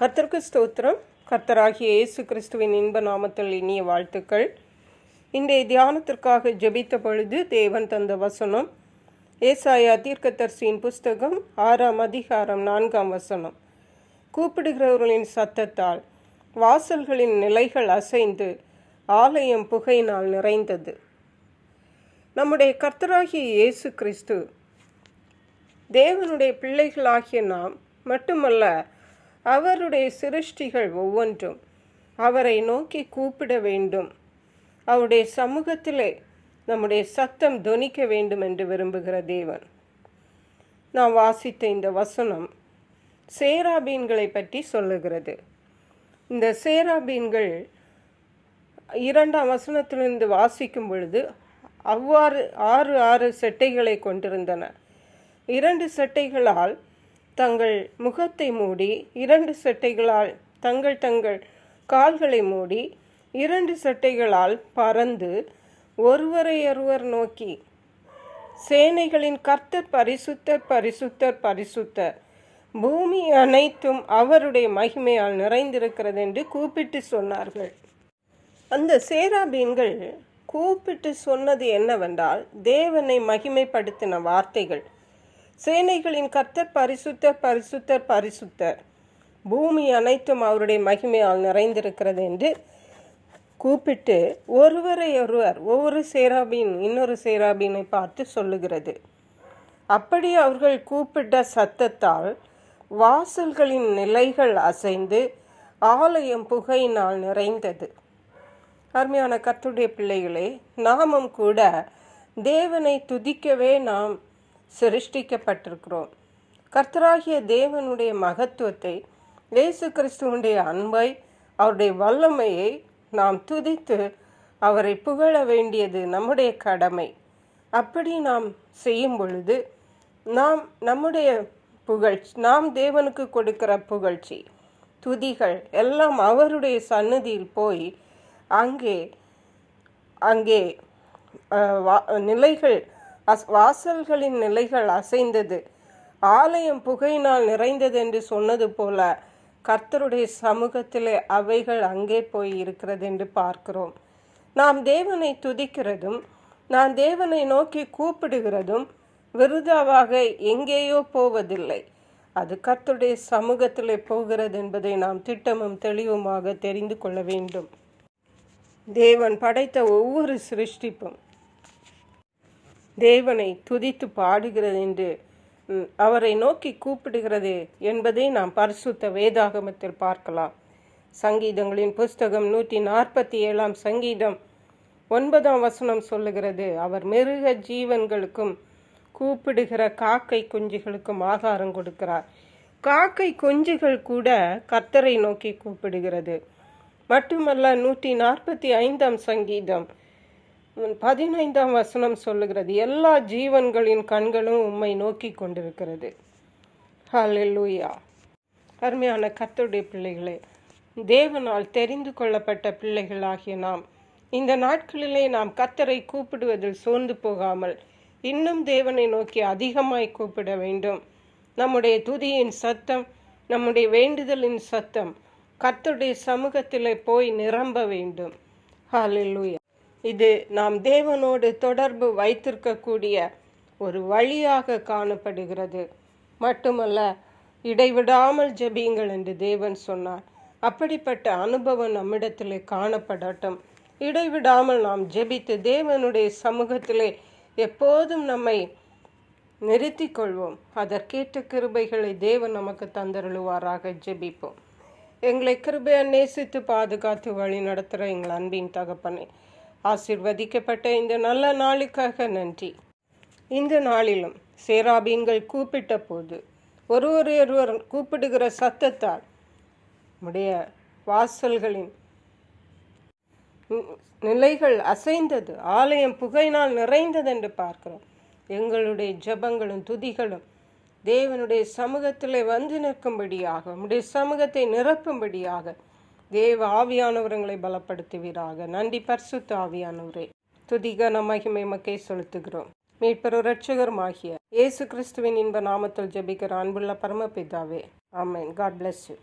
கர்த்தருக்கு ஸ்தோத்திரம். கர்த்தராகிய இயேசு கிறிஸ்துவின் இன்ப நாமத்தில் இனிய வாழ்த்துக்கள். இன்றைய தியானத்திற்காக ஜெபித்த பொழுது தேவன் தந்த வசனம் ஏசாயா தீர்க்கதர்சியின் புஸ்தகம் ஆறாம் அதிகாரம் நான்காம் வசனம். கூப்பிடுகிறவர்களின் சத்தத்தால் வாசல்களின் நிலைகள் அசைந்து ஆலயம் புகையினால் நிறைந்தது. நம்முடைய கர்த்தராகிய இயேசு கிறிஸ்து தேவனுடைய பிள்ளைகளாகிய நாம் மட்டுமல்ல அவருடைய சிருஷ்டிகள் ஒவ்வொன்றும் அவரை நோக்கி கூப்பிட வேண்டும். அவருடைய சமூகத்திலே நம்முடைய சத்தம் துணிக்க வேண்டும் என்று விரும்புகிற தேவன். நான் வாசித்த இந்த வசனம் சேராபீன்களை பற்றி சொல்லுகிறது. இந்த சேராபீன்கள் இரண்டாம் வசனத்திலிருந்து வாசிக்கும் பொழுது அவ்வாறு ஆறு ஆறு செட்டைகளை கொண்டிருந்தன. இரண்டு செட்டைகளால் தங்கள் முகத்தை மூடி இரண்டு சட்டைகளால் தங்கள் தங்கள் கால்களை மூடி இரண்டு சட்டைகளால் பறந்து ஒருவரையொருவர் நோக்கி சேனைகளின் கர்த்தர் பரிசுத்தர் பரிசுத்தர் பரிசுத்தர். பூமி அனைத்தும் அவருடைய மகிமையால் நிறைந்திருக்கிறது என்று கூப்பிட்டு சொன்னார்கள். அந்த சேராபீன்கள் கூப்பிட்டு சொன்னது என்னவென்றால் தேவனை மகிமைப்படுத்தின வார்த்தைகள். சேனைகளின் கர்த்தர் பரிசுத்தர் பரிசுத்தர் பரிசுத்தர். பூமி அனைத்தும் அவருடைய மகிமையால் நிறைந்திருக்கிறது என்று கூப்பிட்டு ஒருவரை ஒருவர் ஒவ்வொரு சேராபின் இன்னொரு சேராபினை பார்த்து சொல்லுகிறது. அப்படி அவர்கள் கூப்பிட்ட சத்தத்தால் வாசல்களின் நிலைகள் அசைந்து ஆலயம் புகையினால் நிறைந்தது. அருமையான கத்துடைய பிள்ளைகளே நாமும் கூட தேவனை துதிக்கவே நாம் சிருஷ்டிக்கப்பட்டிருக்கிறோம். கர்த்தராகிய தேவனுடைய மகத்துவத்தை இயேசு கிறிஸ்துவனுடைய அன்பை அவருடைய வல்லமையை நாம் துதித்து அவரை புகழ வேண்டியது நம்முடைய கடமை. அப்படி நாம் செய்யும் பொழுது நாம் நம்முடைய புகழ்ச்சி நாம் தேவனுக்கு கொடுக்கிற புகழ்ச்சி துதிகள் எல்லாம் அவருடைய சன்னதியில் போய் அங்கே அங்கே நிலைகள் அஸ் வாசல்களின் நிலைகள் அசைந்தது. ஆலயம் புகையினால் நிறைந்தது என்று சொன்னது போல கர்த்தருடைய சமூகத்திலே அவைகள் அங்கே போய் இருக்கிறது என்று பார்க்கிறோம். நாம் தேவனை துதிக்கிறதும் நான் தேவனை நோக்கி கூப்பிடுகிறதும் விருதாவாக எங்கேயோ போவதில்லை. அது கர்த்தருடைய சமூகத்திலே போகிறது என்பதை நாம் திட்டமும் தெளிவுமாக தெரிந்து கொள்ள வேண்டும். தேவன் படைத்த ஒவ்வொரு சிருஷ்டிப்பும் தேவனை துதித்து பாடுகிறது என்று அவரை நோக்கி கூப்பிடுகிறது என்பதை நாம் பரிசுத்த வேதாகமத்தில் பார்க்கலாம். சங்கீதங்களின் புஸ்தகம் நூற்றி நாற்பத்தி ஏழாம் சங்கீதம் ஒன்பதாம் வசனம் சொல்லுகிறது. அவர் மிருக ஜீவன்களுக்கும் கூப்பிடுகிற காக்கை குஞ்சுகளுக்கும் ஆகாரம் கொடுக்கிறார். காக்கை குஞ்சுகள் கூட கர்த்தரை நோக்கி கூப்பிடுகிறது. மட்டுமல்ல நூற்றி நாற்பத்தி ஐந்தாம் சங்கீதம் பதினைந்தாம் வசனம் சொல்லுகிறது. எல்லா ஜீவன்களின் கண்களும் உம்மை நோக்கி கொண்டிருக்கிறது. ஹலெல்லூயா அருமையான கர்த்தருடைய பிள்ளைகளே தேவனால் தெரிந்து கொள்ளப்பட்ட பிள்ளைகளாகிய நாம் இந்த நாட்களிலே நாம் கத்தரை கூப்பிடுவதில் சோர்ந்து போகாமல் இன்னும் தேவனை நோக்கி அதிகமாய் கூப்பிட வேண்டும். நம்முடைய துதியின் சத்தம் நம்முடைய வேண்டுதலின் சத்தம் கத்தருடைய சமூகத்தில் போய் நிரம்ப வேண்டும். ஹாலெல்லூயா இது நாம் தேவனோடு தொடர்பு வைத்திருக்கக்கூடிய ஒரு வழியாக காணப்படுகிறது. மட்டுமல்ல இடைவிடாமல் ஜெபியுங்கள் என்று தேவன் சொன்னார். அப்படிப்பட்ட அனுபவம் நம்மிடத்திலே காணப்படட்டும். இடைவிடாமல் நாம் ஜெபித்து தேவனுடைய சமூகத்திலே எப்போதும் நம்மை நிறுத்தி கொள்வோம் அதற்கேற்ற கிருபைகளை தேவன் நமக்கு தந்தருளுவாராக. ஜெபிப்போம். எங்களை கிருபையை நேசித்து பாதுகாத்து வழி நடத்துகிற எங்கள் அன்பின் தகப்பனை ஆசிர்வதிக்கப்பட்ட இந்த நல்ல நாளுக்காக நன்றி. இந்த நாளிலும் சேராபீன்கள் கூப்பிட்ட போது ஒருவர் கூப்பிடுகிற சத்தத்தால் உடைய வாசல்களின் நிலைகள் அசைந்தது. ஆலயம் புகையினால் நிறைந்தது என்று பார்க்கிறோம். எங்களுடைய ஜபங்களும் துதிகளும் தேவனுடைய சமூகத்தில் வந்து நிற்கும்படியாக உடைய சமூகத்தை நிரப்பும்படியாக தேவ ஆவியானவரங்களை பலப்படுத்துவீராக. நன்றி பர்சுத்த ஆவியானவரே. துதிகன மகிமை மக்கை செலுத்துகிறோம். மீட்பெரு ரட்சகருமாகிய இயேசு கிறிஸ்துவின் இன்ப நாமத்தில் ஜெபிக்கிற அன்புள்ள பரமபிதாவே. ஆமேன். God bless you